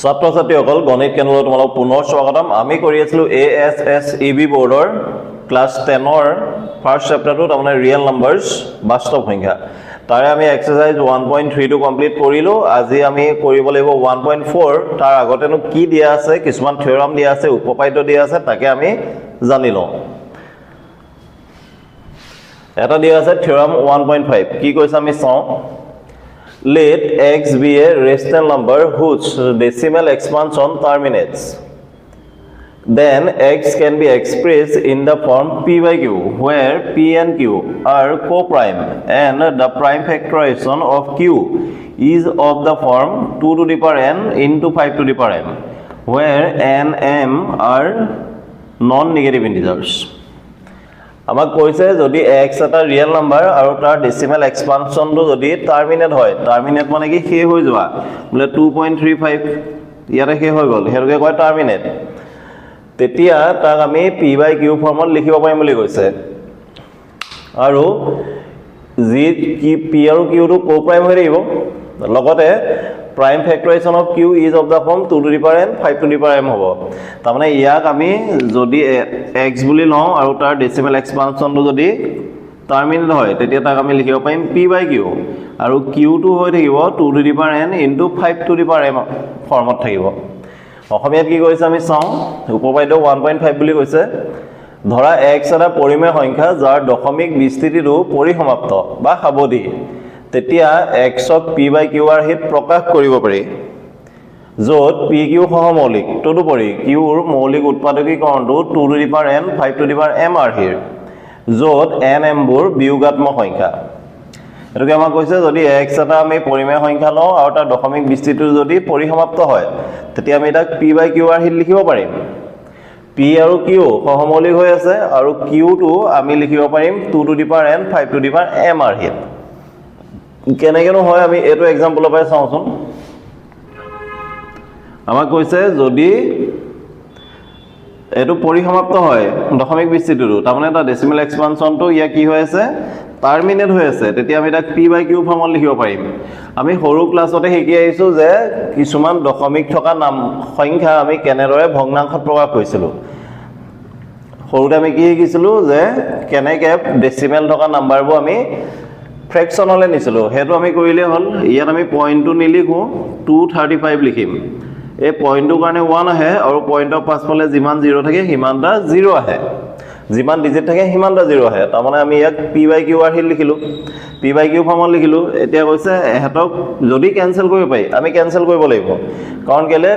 ছাত্ৰ ছাত্ৰীসকল গণিত কেন্দ্ৰলৈ তোমালোক পুনৰ স্বাগতম? আমি কৰি আছিলোঁ A S S E B বৰ্ডৰ ক্লাছ টেনৰ ফাৰ্ষ্ট চেপ্টাৰটো তাৰমানে ৰিয়েল নাম্বাৰ্ছ বাস্তৱ সংখ্যা। তাৰে আমি এক্সাৰচাইজ ওৱান পইণ্ট থ্ৰীটো কমপ্লিট কৰিলোঁ। আজি আমি কৰিব লাগিব ওৱান পইণ্ট ফ'ৰ তাৰ আগতেনো কি দিয়া আছে কিছুমান থিয়ৰাম দিয়া আছে উপপাদ্য দিয়া আছে তাকে আমি জানি লওঁ। এটা দিয়া আছে থিয়ৰাম ওৱান পইণ্ট ফাইভ কি কৈছে আমি চাওঁ। Let x be a rational number whose decimal expansion terminates. Then x can be expressed in the form p by q where p and q are co-prime and the prime factorization of q is of the form 2 to the power n into 5 to the power m where n m are non-negative integers আমাক কৈছে যদি x এটা real number আৰু তাৰ decimal এক্সপানশ্যনটো যদি terminate হয় terminate মানে কি শেষ হৈ যোৱা। বোলে টু পইণ্ট থ্ৰী ফাইভ ইয়াতে শেষ হৈ গ'ল। সেইটোকে কয় টাৰ্মিনেট তেতিয়া তাক আমি পি বাই কিউ ফৰ্মত লিখিব পাৰিম বুলি কৈছে। আৰু যি কি পি আৰু কিউটো কো প্ৰাইম হৈ থাকিব? লগতে prime factorisation of Q is of the form two to the power n five to the power m হ'ব। তাৰমানে ইয়াক আমি যদি এক্স বুলি লওঁ আৰু তাৰ ডেচিমেল এক্সপানশ্যনটো যদি টাৰ্মিনেট হয় তেতিয়া তাক আমি লিখিব পাৰিম পি বাই কিউ আৰু কিউটো হৈ থাকিব two to the power n into five to the power m ফৰ্মত থাকিব। অসমীয়াত কি কৈছে আমি চাওঁ উপপাদ্য ওৱান পইণ্ট ফাইভ বুলি কৈছে। ধৰা এক্স এটা পৰিমেয় সংখ্যা যাৰ দশমিক বিস্তৃতিটো পৰিসমাপ্ত বা সাৱধি। তেতিয়া এক্সক পি বাই কিউ আৰ্হিত প্ৰকাশ কৰিব পাৰি য'ত পি কিউ সহমৌলিক তদুপৰি কিউৰ মৌলিক উৎপাদকীকৰণটো two to the power n five to the power m আৰ্হিৰ য'ত এন এমবোৰ বিয়োগাত্মক সংখ্যা। এইটোকে আমাক কৈছে যদি এক্স এটা আমি পৰিমেয় সংখ্যা লওঁ আৰু তাৰ দশমিক বিস্তৃতিটো যদি পৰিসমাপ্ত হয় তেতিয়া আমি তাক পি বাই কিউ আৰ্হিত লিখিব পাৰিম। পি আৰু কিউ সহমৌলিক হৈ আছে আৰু কিউটো আমি লিখিব পাৰিম two to the power n five to the power m আৰ্হিত কেনেকেনো হয় আমি এইটো এক্সাম্পলৰ পৰাই চাওঁচোন। আমাক কৈছে যদি এইটো পৰিসমাপ্ত হয় দশমিক বিস্তৃতিটো তাৰমানে এটা ডেচিমেল এক্সপানশ্যনটো ইয়াৰ কি হৈ আছে? টাৰ্মিনেট হৈ আছে। তেতিয়া আমি তাক পি বাই কিউ ফৰ্মত লিখিব পাৰিম। আমি সৰু ক্লাছতে শিকি আহিছোঁ যে কিছুমান দশমিক থকা নাম সংখ্যা আমি কেনেদৰে ভগ্নাংশত প্ৰকাশ কৰিছিলোঁ। সৰুতে আমি কি শিকিছিলোঁ যে কেনেকৈ ডেচিমেল থকা নাম্বাৰবোৰ আমি ফ্ৰেকশ্যনলৈ নিছিলোঁ। সেইটো আমি কৰিলেই হ'ল। ইয়াত আমি পইণ্টটো নিলিখোঁ টু থাৰ্টি ফাইভ লিখিম। এই পইণ্টটোৰ কাৰণে ওৱান আহে আৰু পইণ্টৰ পাছফালে যিমান জিৰ' থাকে সিমানটা জিৰ' আহে। যিমান ডিজিট থাকে সিমানটা জিৰ' আহে। তাৰমানে আমি ইয়াক পি বাই কিউ আৰ্হিত লিখিলোঁ। পি বাই কিউ ফৰ্মত লিখিলোঁ। এতিয়া কৈছে এহেঁতক যদি কেঞ্চেল কৰিব পাৰি আমি কেঞ্চেল কৰিব লাগিব। কাৰণ কেলৈ?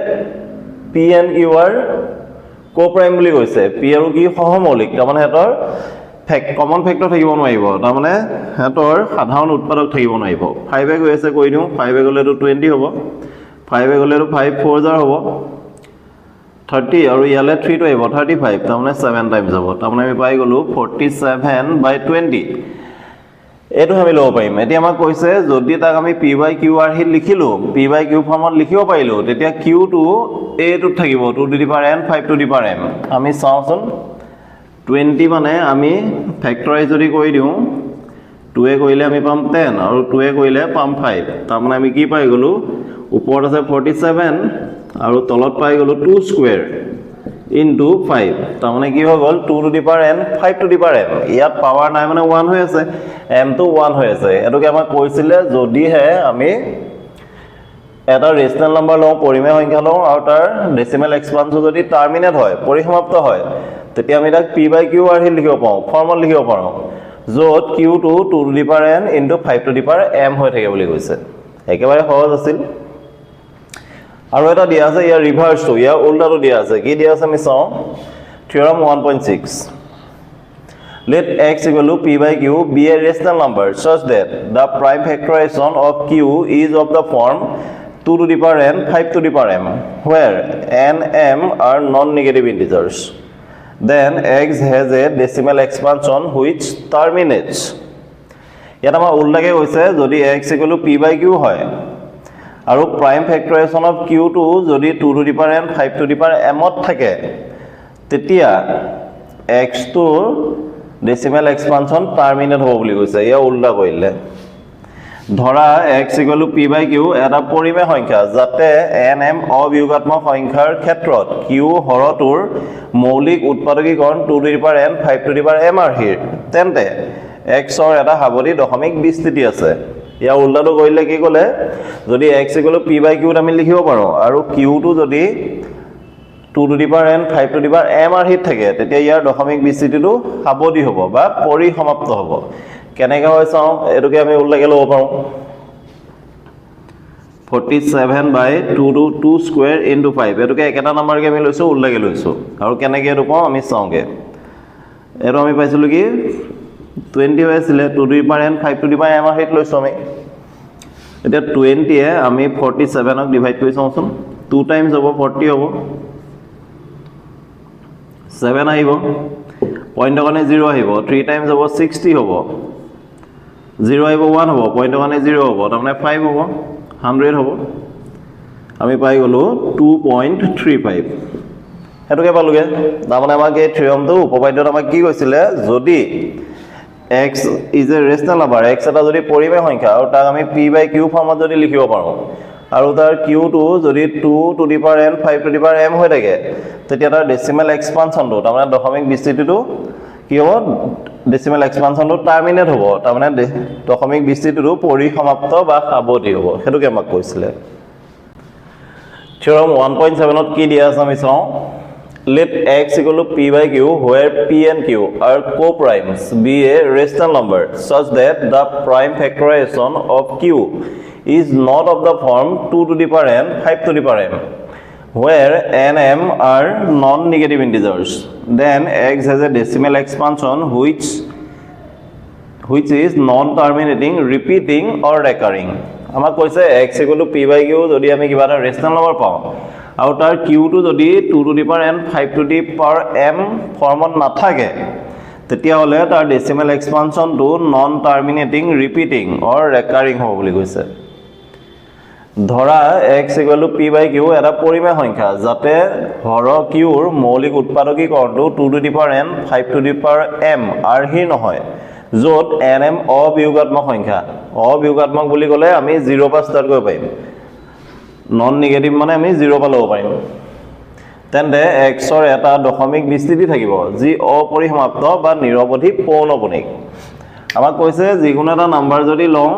P and Q are coprime বুলি কৈছে। পি আৰু কিউ সহমৌলিক। তাৰমানে সিহঁতৰ ফেক কমন ফেক্টৰ থাকিব নোৱাৰিব। তাৰমানে সিহঁতৰ সাধাৰণ উৎপাদক থাকিব নোৱাৰিব। ফাইভে গৈ আছে কৰি দিওঁ। ফাইভে গ'লেতো টুৱেণ্টি হ'ব। ফাইভে গ'লেতো ফাইভ ফ'ৰ জাৰ হ'ব। থাৰ্টি আৰু ইয়ালৈ থ্ৰীটো আহিব। থাৰ্টি ফাইভ তাৰমানে ছেভেন টাইমছ হ'ব। তাৰমানে আমি পাই গ'লোঁ ফৰ্টি ছেভেন বাই টুৱেণ্টি এইটো আমি ল'ব পাৰিম। এতিয়া আমাক কৈছে যদি তাক আমি পি বাই কিউ আৰ্হিত লিখিলোঁ পি বাই কিউ ফৰ্মত লিখিব পাৰিলোঁ তেতিয়া কিউটো এইটোত থাকিব। Two to the power n five to the power m আমি চাওঁচোন। টুৱেণ্টি মানে আমি ফেক্টৰাইজ যদি কৰি দিওঁ টুৱে কৰিলে আমি পাম টেন আৰু টুৱে কৰিলে পাম ফাইভ তাৰমানে আমি কি পাই গ'লোঁ, ওপৰত আছে ফৰ্টি ছেভেন আৰু তলত পাই গ'লোঁ টু স্কুৱেৰ ইনটু ফাইভ তাৰমানে কি হৈ গ'ল two to the power n five to the power M ইয়াত পাৱাৰ নাই মানে ওৱান হৈ আছে এমটো ওৱান হৈ আছে। এইটোকে আমাক কৈছিলে যদিহে আমি এটা ৰেচনেল নাম্বাৰ লওঁ, পৰিমেয় সংখ্যা লওঁ আৰু তাৰ ডেচিমেল এক্সপানটো যদি টাৰ্মিনেট হয়, পৰিসমাপ্ত হয় তেতিয়া আমি তাক পি বাই কিউ আৰ্হিত লিখিব পাৰোঁ ফৰ্মত লিখিব পাৰোঁ য'ত কিউটো two to the power n into five to the power m হৈ থাকে বুলি কৈছে একেবাৰে সহজ আছিল আৰু এটা দিয়া আছে ইয়াৰ ৰিভাৰ্চটো ইয়াৰ উল্টাটো দিয়া আছে কি দিয়া আছে আমি চাওঁ theorem one point six let x equal to p by q be a rational number such that the prime factorization of q is of the form 2 to the power n 5 to the power m where n m are non-negative integers then x has a decimal expansion which terminates. ইয়াত আমাৰ উল্লেখে কৈছে, যদি equal to p by q হয়, আৰু prime factorisation of কিউটো যদি two to the power n five to the power এমত থাকে, তেতিয়া এক্সটোৰ ডেচিমেল এক্সপানশ্যন টাৰ্মিনেট হ'ব বুলি কৈছে। ইয়াৰ উল্টা কৰিলে। ধৰা x equal P by Q এটা পৰিমেয় সংখ্যা যাতে এন এম অবিয়োগাত্মক সংখ্যাৰ ক্ষেত্ৰত কিউ হৰটোৰ মৌলিক উৎপাদকীকৰণ two to the power n five to the power m আৰ্হিৰ তেন্তে এক্সৰ এটা সাৱধি দশমিক বিস্তৃতি আছে। ইয়াৰ উল্টাটো কৰিলে কি ক'লে? যদি এক্স ইকুৱেল পি বাই কিউত আমি লিখিব পাৰোঁ আৰু কিউটো যদি two to the power n five to the power m আৰ্হিত থাকে তেতিয়া ইয়াৰ দশমিক বিস্তৃতিটো সাৱধি হ'ব বা পৰিসমাপ্ত হ'ব। কেনেকৈ হয় চাওঁ এইটোকে আমি উল্লেখে ল'ব পাৰোঁ। Forty seven by two two two square into five এইটোকে একেটা নাম্বাৰকে আমি লৈছোঁ উল্লেখে লৈছোঁ। আৰু কেনেকৈ এইটো পাওঁ আমি চাওঁগৈ। এইটো আমি পাইছিলোঁ কি টুৱেণ্টি হৈ আছিলে two the power n five to the power m আৰ্হিত লৈছোঁ আমি। এতিয়া টুৱেণ্টিয়ে আমি ফৰ্টি ছেভেনক ডিভাইড কৰি চাওঁচোন। টু টাইমছ হ'ব ফৰ্টি হ'ব। ছেভেন আহিব। পইণ্টৰ কাৰণে জিৰ' আহিব। থ্ৰী টাইমছ হ'ব ছিক্সটি হ'ব। জিৰ' আহিব ওৱান হ'ব পইণ্টৰ কাৰণে জিৰ' হ'ব তাৰমানে ফাইভ হ'ব হাণ্ড্ৰেড হ'ব। আমি পাই গ'লোঁ টু পইণ্ট থ্ৰী ফাইভ। সেইটোকে পালোঁগৈ। তাৰমানে আমাক এই থিয়মটো উপবাদ্যত আমাক কি কৈছিলে যদি x is a rational number x এটা যদি পৰিমেয় সংখ্যা আৰু তাক আমি পি বাই কিউ ফৰ্মত যদি লিখিব পাৰোঁ আৰু তাৰ কিউটো যদি two to the power n five to the power m হৈ থাকে তেতিয়া তাৰ ডেচিমেল এক্সপানশ্যনটো তাৰমানে দশমিক বিস্তৃতিটো কি হ'ব? ডেচিমেল এক্সপানশ্যনটো টাৰ্মিনেট হ'ব। তাৰমানে দশমিক বিস্তৃতিটো পৰিসমাপ্ত বা সাৱধি হ'ব। সেইটোকে আমাক কৈছিলে। থিয়ৰম ওৱান পইণ্ট ছেভেনত কি দিয়া আছে আমি চাওঁ। Let x equal P by Q where P and Q are coprimes be a rational number such that the prime factorisation of Q is not of the form two to the power n five to the power m where n m are non-negative integers then x has a decimal expansion which which is non-terminating repeating or recurring আমাক কৈছে x equal to p by q যদি আমি কিবা এটা rational number পাওঁ আৰু তাৰ কিউটো যদি two to the power n five to the power m ফৰ্মত নাথাকে তেতিয়াহ'লে তাৰ decimal এক্সপানশ্যনটো non terminating repeating or recurring হ'ব বুলি কৈছে ধৰা x equal two P by Q এটা পৰিমেয় সংখ্যা যাতে হৰ কিউৰ মৌলিক উৎপাদকীকৰণটো two to the power n five to the power m আৰ্হিৰ নহয় য'ত এন এম অবিয়োগাত্মক সংখ্যা। অবিয়োগাত্মক বুলি ক'লে আমি জিৰ' পৰা ষ্টাৰ্ট কৰিব পাৰিম। নন নিগেটিভ মানে আমি জিৰ' পৰা ল'ব পাৰিম। তেন্তে এক্সৰ এটা দশমিক বিস্তৃতি থাকিব যি অপৰিসমাপ্ত বা নিৰৱধি পৌনপুণিক আমাক কৈছে যিকোনো এটা নাম্বাৰ যদি লওঁ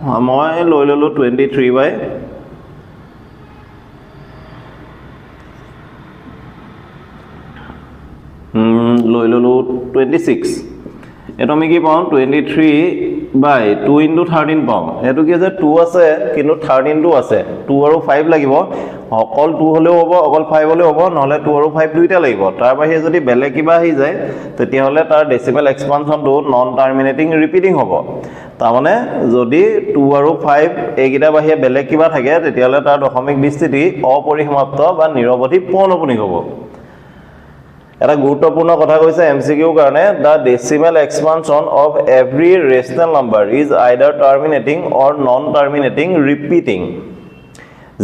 মই লৈ ল'লোঁ টুৱেণ্টি থ্ৰী বাই। লৈ ল'লোঁ টুৱেণ্টি ছিক্স এইটো আমি কি পাওঁ? Twenty three by two into thirteen পাওঁ এইটো কি আছে টু আছে কিন্তু থাৰ্টিনটো আছে। টু আৰু ফাইভ লাগিব। অকল টু হ'লেও হ'ব অকল ফাইভ হ'লেও হ'ব নহ'লে টু আৰু ফাইভ দুইটা লাগিব। তাৰ বাহিৰে যদি বেলেগ কিবা আহি যায় তেতিয়াহ'লে তাৰ ডেচিমেল এক্সপানশ্যনটো নন টাৰ্মিনেটিং ৰিপিটিং হ'ব। তাৰমানে যদি টু আৰু ফাইভ এইকেইটা বাহিৰে বেলেগ কিবা থাকে তেতিয়াহ'লে তাৰ দশমিক বিস্তৃতি অপৰিসমাপ্ত বা নিৰৱধি পৌনপুণিক হ'ব। এটা গুৰুত্বপূৰ্ণ কথা কৈছে এম চি কিউৰ কাৰণে the decimal expansion of every rational number is either terminating or non terminating repeating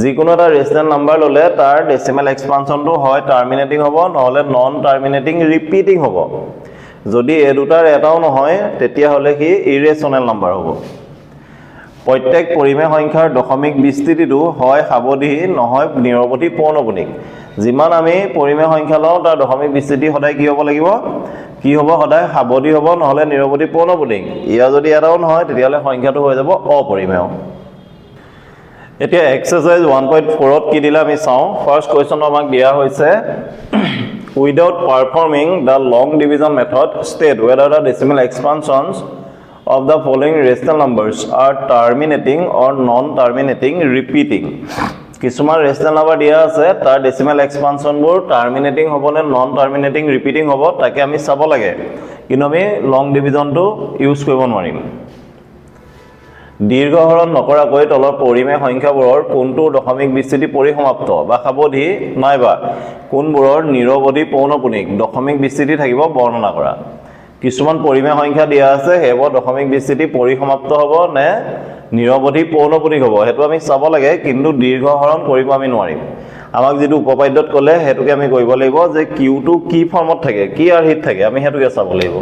যিকোনো এটা ৰেচনেল নাম্বাৰ ল'লে তাৰ ডেচিমেল এক্সপানশ্যনটো হয় টাৰ্মিনেটিং হ'ব নহ'লে নন টাৰ্মিনেটিং ৰিপিটিং হ'ব। যদি এই দুটাৰ এটাও নহয় তেতিয়াহ'লে সি ইৰেচনেল নাম্বাৰ হ'ব। প্ৰত্যেক পৰিমেয় সংখ্যাৰ দশমিক বিস্তৃতিটো হয় সাৱধি নহয় নিৰৱধি পৌনপুণিক যিমান আমি পৰিমেয় সংখ্যা লওঁ তাৰ দশমিক বিস্তৃতি সদায় কি হ'ব লাগিব? কি হ'ব সদায়? সাৱধি হ'ব নহ'লে নিৰৱধি পৌনপুণিক ইয়াৰ যদি এটাও নহয় তেতিয়াহ'লে সংখ্যাটো হৈ যাব অপৰিমেয়। এতিয়া এক্সাৰচাইজ ওৱান পইণ্ট ফ'ৰত কি দিলে আমি চাওঁ? ফাৰ্ষ্ট কুৱেশ্যনটো আমাক দিয়া হৈছে without performing the long division method state whether the decimal expansions of the following rational numbers are terminating or non-terminating repeating. কিছুমান ৰেচনেল নাম্বাৰ দিয়া আছে তাৰ ডেচিমেল এক্সপানশ্যনবোৰ টাৰ্মিনেটিং হ'ব নে নন টাৰ্মিনেটিং ৰিপিটিং হ'ব তাকে আমি চাব লাগে। কিন্তু আমি লং ডিভিজনটো ইউজ কৰিব নোৱাৰিম। দীৰ্ঘহৰণ নকৰাকৈ তলৰ পৰিমেয় সংখ্যাবোৰৰ কোনটো দশমিক বিস্তৃতি পৰিসমাপ্ত বা সাৱধি নাইবা কোনবোৰৰ নিৰৱধি পৌনপুণিক দশমিক বিস্তৃতি থাকিব বৰ্ণনা কৰা। কিছুমান পৰিমেয় সংখ্যা দিয়া আছে সেইবোৰ দশমিক বিস্তৃতি পৰিসমাপ্ত হ'ব নে নিৰৱধি পৌনপুণিক হ'ব সেইটো আমি চাব লাগে কিন্তু দীৰ্ঘহৰণ কৰিব আমি নোৱাৰিম। আমাক যিটো উপপাদ্যত ক'লে সেইটোকে আমি কৰিব লাগিব যে কিউটো কি ফৰ্মত থাকে কি আৰ্হিত থাকে আমি সেইটোকে চাব লাগিব।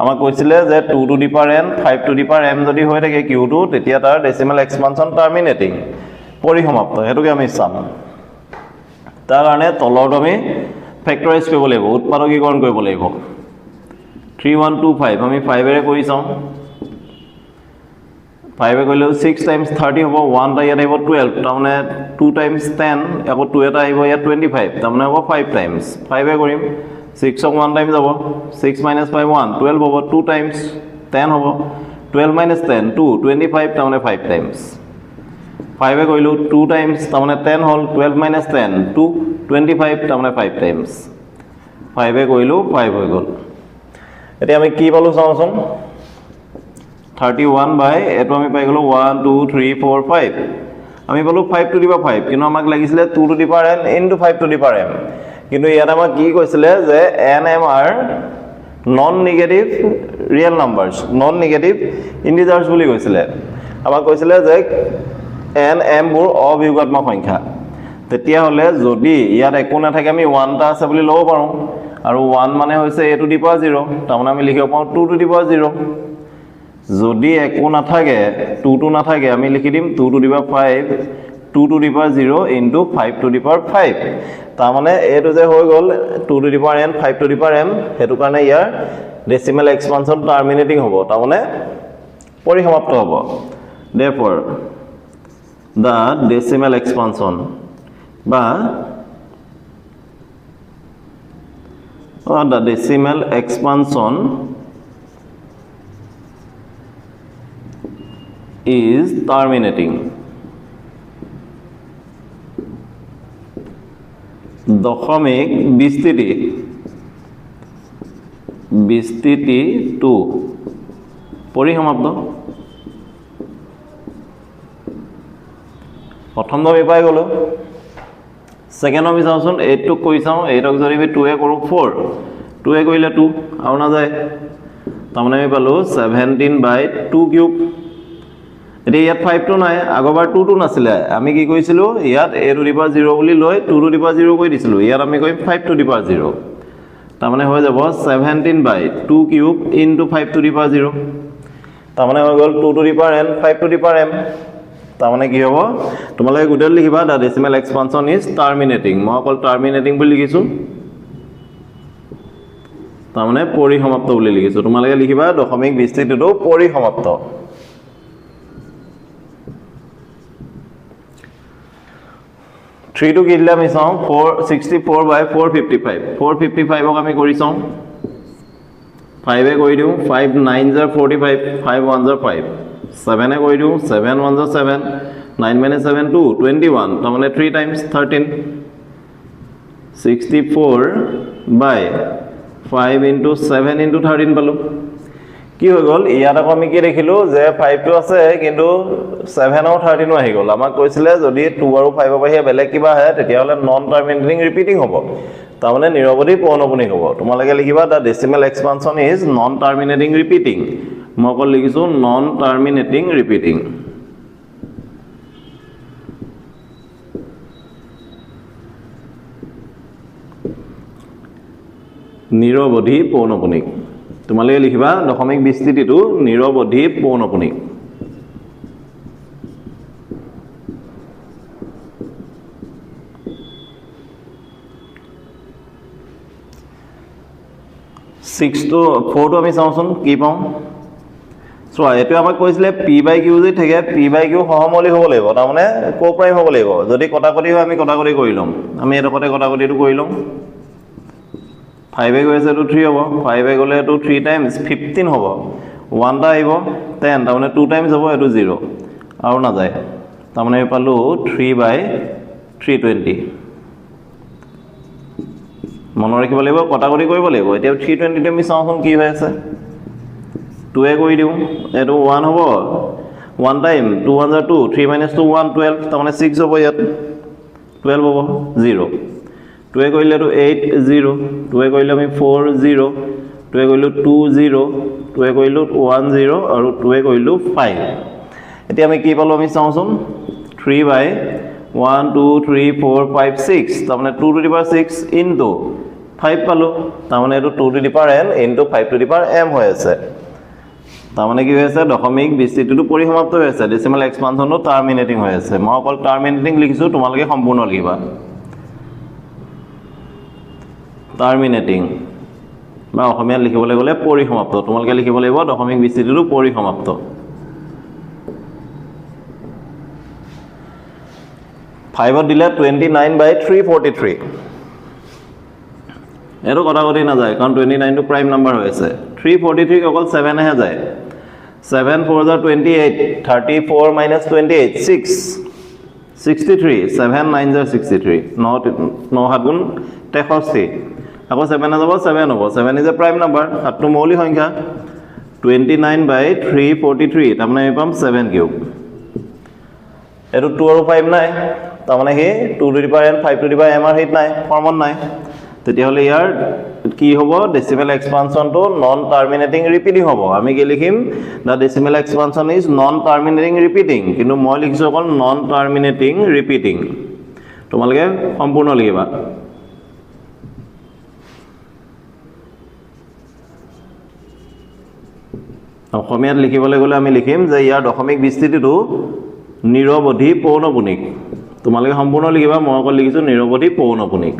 আমাক কৈছিলে যে two to the power n five to the power m যদি হৈ থাকে কিউটো তেতিয়া তাৰ ডেচিমেল এক্সপানশ্যন টাৰ্মিনেটিং পৰিসমাপ্ত সেইটোকে আমি চাম। তাৰ কাৰণে তলৰটো আমি ফেক্টৰাইজ কৰিব লাগিব উৎপাদকীকৰণ কৰিব লাগিব। থ্ৰী ওৱান টু ফাইভ আমি ফাইভেৰে কৰি চাওঁ। ফাইভে কৰিলেও ছিক্স টাইমছ থাৰ্টি হ'ব ওৱান এটা ইয়াত আহিব টুৱেল্ভ তাৰমানে টু টাইমছ টেন আকৌ টু এটা আহিব ইয়াত টুৱেণ্টি ফাইভ তাৰমানে হ'ব ফাইভ টাইমছ ফাইভে কৰিম ছিক্সক ওৱান টাইম যাব six minus five one twelve হ'ব টু টাইমছ টেন হ'ব twelve minus ten two twenty five তাৰমানে ফাইভ টাইমছ ফাইভে কৰিলোঁ টু টাইমছ তাৰমানে টেন হ'ল twelve minus ten two twenty five তাৰমানে ফাইভ টাইমছ ফাইভে কৰিলোঁ ফাইভ হৈ গ'ল। এতিয়া আমি কি পালোঁ চাওঁচোন? থাৰ্টি ওৱান বাই এইটো আমি পাই গ'লোঁ one two three four five আমি পালোঁ five to the power five কিন্তু আমাক লাগিছিলে two to the power n into five to the power m কিন্তু ইয়াত আমাক কি কৈছিলে যে n m are non negative real numbers non negative integers বুলি কৈছিলে। আমাক কৈছিলে যে এন এমবোৰ অবিয়োগাত্মক সংখ্যা। তেতিয়াহ'লে যদি ইয়াত একো নাথাকে আমি ওৱান এটা আছে বুলি ল'ব পাৰোঁ। আৰু ওৱান মানে হৈছে এ টু দি পাৱাৰ জিৰ' তাৰমানে আমি লিখিব পাৰোঁ two to the power zero যদি একো নাথাকে টু টু নাথাকে, আমি লিখি দিম two to the power five two to the power zero into five to the power five তাৰমানে এইটো যে হৈ গ'ল two to the power n five to the power M সেইটো কাৰণে ইয়াৰ ডেচিমেল এক্সপানশ্যন টাৰ্মিনেটিং হ'ব, তাৰমানে পৰিসমাপ্ত হ'ব। দেফৰ দ্য ডেচিমেল এক্সপানশ্যন বা the decimal expansion is terminating. দশমিক বিস্তৃতি। বিস্তৃতি টু। পৰিসমাপ্ত প্ৰথমটো আমি পাই গ'লোঁ। ছেকেণ্ড আমি চাওঁচোন এইটটোক কৰি চাওঁ এইটক যদি আমি টুৱে কৰোঁ ফ'ৰ টুৱে কৰিলে টু আৰু নাযায়। তাৰমানে আমি পালোঁ ছেভেণ্টিন বাই টু কিউব এতিয়া ইয়াত ফাইভটো নাই, আগৰবাৰ টুটো নাছিলে। আমি কি কৰিছিলোঁ, ইয়াত a to the power zero' বুলি লৈ two to the power zero' কৰি দিছিলোঁ। ইয়াত আমি কৰিম five to the power zero' তাৰমানে হৈ যাব seventeen by two cube into five to the power zero' তাৰমানে হৈ গ'ল two to the power n five to the power m তাৰমানে কি হ'ব? তোমালোকে গোটেইটো লিখিবা the decimal expansion is terminating মই অকল টাৰ্মিনেটিং বুলি লিখিছোঁ। তাৰমানে পৰিসমাপ্ত বুলি লিখিছোঁ। তোমালোকে লিখিবা দশমিক বিস্তৃতিটো পৰিসমাপ্ত। থ্ৰীটো কি দিলে আমি চাওঁ? Four sixty four by four fifty five four fifty ফাইভক আমি কৰি চাওঁ। ফাইভে কৰি দিওঁ। ফাইভ নাইন জাৰ ফৰ্টি ফাইভ ফাইভ ওৱান জাৰ ফাইভ ছেভেনে কৰি দিওঁ? Seven nine minus seven two twenty one তাৰমানে three times thirteen sixty four by five into seven into thirteen পালোঁ। কি হৈ গ'ল? ইয়াত আকৌ আমি কি দেখিলোঁ যে ফাইভটো আছে কিন্তু ছেভেন আৰু থাৰ্টিনো আহি গ'ল। আমাক কৈছিলে যদি টু আৰু ফাইভৰ বাহিৰে বেলেগ কিবা আহে তেতিয়াহ'লে নন টাৰ্মিনেটিং ৰিপিটিং হ'ব। তাৰমানে নিৰৱধি পৌনপুনিক হ'ব তোমালোকে লিখিবা the decimal expansion is non terminating repeating মই অকল লিখিছোঁ নন টাৰ্মিনেটিং ৰিপিটিং নিৰৱধি পৌনপুনিক। তোমালোকে লিখিবা দশমিক বিস্তৃতিটো নিৰৱধি পৌনপুনিক। ছিক্সটো ফ'ৰটো আমি চাওঁচোন কি পাওঁ? চোৱা এইটোৱে আমাক কৈছিলে পি বাই কিউ যদি থাকে পি বাই কিউ সহমৌলিক হ'ব লাগিব তাৰমানে ক' প্ৰাইম হ'ব লাগিব। যদি কটাকটি হয় আমি কটাকটি কৰি ল'ম। আমি এডোখৰতে কটাকটিটো কৰি ল'ম। ফাইভে গৈ আছে এইটো থ্ৰী হ'ব। ফাইভে গ'লে এইটো থ্ৰী টাইমছ ফিফটিন হ'ব। ওৱান এটা আহিব টেন তাৰমানে টু টাইমছ হ'ব এইটো জিৰ' আৰু নাযায়। তাৰমানে আমি পালোঁ থ্ৰী বাই থ্ৰী টুৱেণ্টি মনত ৰাখিব লাগিব কটাকটি কৰিব লাগিব। এতিয়া থ্ৰী টুৱেণ্টিটো আমি চাওঁচোন কি হৈ আছে। টুৱে কৰি দিওঁ। এইটো ওৱান হ'ব। One time two one two three minus two one twelve তাৰমানে ছিক্স হ'ব ইয়াত। টুৱেল্ভ হ'ব জিৰ' টুৱে কৰিলে এইটো জিৰ' টুৱে কৰিলে আমি ফ'ৰ জিৰ' টুৱে কৰিলোঁ টু জিৰ' টুৱে কৰিলোঁ ওৱান জিৰ' আৰু টুৱে কৰিলোঁ ফাইভ এতিয়া আমি কি পালোঁ আমি চাওঁচোন? Three by one two three four five six তাৰমানে two to the power six into five পালোঁ। তাৰমানে এইটো two to the power n into five to the m হৈ আছে। তাৰমানে কি হৈ আছে দশমিক বিস্তৃতিটো পৰিসমাপ্ত হৈ আছে ডেচিমেল এক্সপানশ্যনটো টাৰ্মিনেটিং হৈ আছে। মই অকল টাৰ্মিনেটিং লিখিছোঁ, তোমালোকে সম্পূৰ্ণ লিখিবা। টাৰ্মিনেটিং বা অসমীয়াত লিখিবলৈ গ'লে পৰিসমাপ্ত। তোমালোকে লিখিব লাগিব দশমিক বিস্তৃতিটো পৰিসমাপ্ত। ফাইভত দিলে twenty nine by three forty three এইটো কথা কটি নাযায়, কাৰণ টুৱেণ্টি নাইনটো প্ৰাইম নাম্বাৰ হৈ আছে। থ্ৰী ফৰ্টি থ্ৰীক অকল ছেভেনহে যায়। ছেভেন ফ'ৰ জাৰ twenty eight thirty four minus twenty eight six sixty three seven nine জাৰ ছিক্সটি থ্ৰী ন ন সাত গুণ তেষষ্ঠি। আকৌ ছেভেনে যাব ছেভেন হ'ব। Seven is a prime number সাতটো মৌলিক সংখ্যা? Twenty nine by three forty three তাৰমানে আমি পাম ছেভেন কিউব এইটো টু আৰু ফাইভ নাই। তাৰমানে সেই two to the power n five to the power m are সেইত নাই। ফৰ্মত নাই। তেতিয়াহ'লে ইয়াৰ কি হ'ব? ডেচিমেল এক্সপানশ্যনটো নন টাৰ্মিনেটিং ৰিপিটিং হ'ব। আমি কি লিখিম? The decimal expansion is non terminating repeating কিন্তু মই লিখিছোঁ অকল নন টাৰ্মিনেটিং ৰিপিটিং তোমালোকে সম্পূৰ্ণ লিখিবা। অসমীয়াত লিখিবলৈ গ'লে আমি লিখিম যে ইয়াৰ দশমিক বিস্তৃতিটো নিৰৱধি পৌনপুণিক তোমালোকে সম্পূৰ্ণ লিখিবা মই অকল লিখিছোঁ নিৰৱধি পৌনপুণিক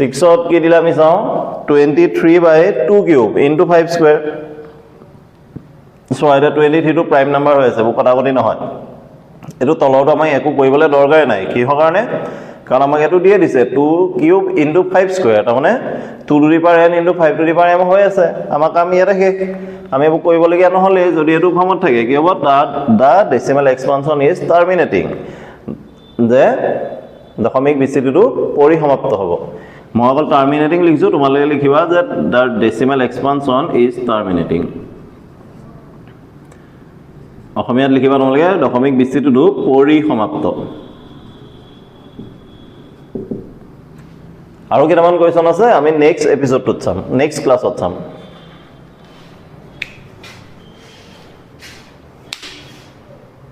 ছিক্সত কি দিলে আমি চাওঁ twenty three by two cube into five square চোৱা এতিয়া টুৱেণ্টি থ্ৰীটো প্ৰাইম নাম্বাৰ হৈ আছে এইবোৰ কটাকটি নহয়। এইটো তলৰটো আমাক একো কৰিবলৈ দৰকাৰে নাই। কিহৰ কাৰণে? কাৰণ আমাক এইটো দিয়ে দিছে two cube into five square তাৰমানে two to the power n into five to the power m হৈ আছে। আমাৰ কাম ইয়াতে শেষ। আমি এইবোৰ কৰিবলগীয়া নহ'লেই যদি এইটো ফৰ্মত থাকে কি হ'ব? তাত the decimal expansion is terminating যে দশমিক বিস্তৃতিটো পৰিসমাপ্ত হ'ব। মই অকল টাৰ্মিনেটিং লিখিছোঁ তোমালোকে লিখিবা যে the decimal expansion is terminating অসমীয়াত লিখিবা তোমালোকে দশমিক বিস্তৃতিটো পৰিসমাপ্ত। আৰু কেইটামান কুৱেশ্যন আছে আমি নেক্সট এপিছডটোত চাম নেক্সট ক্লাছত চাম।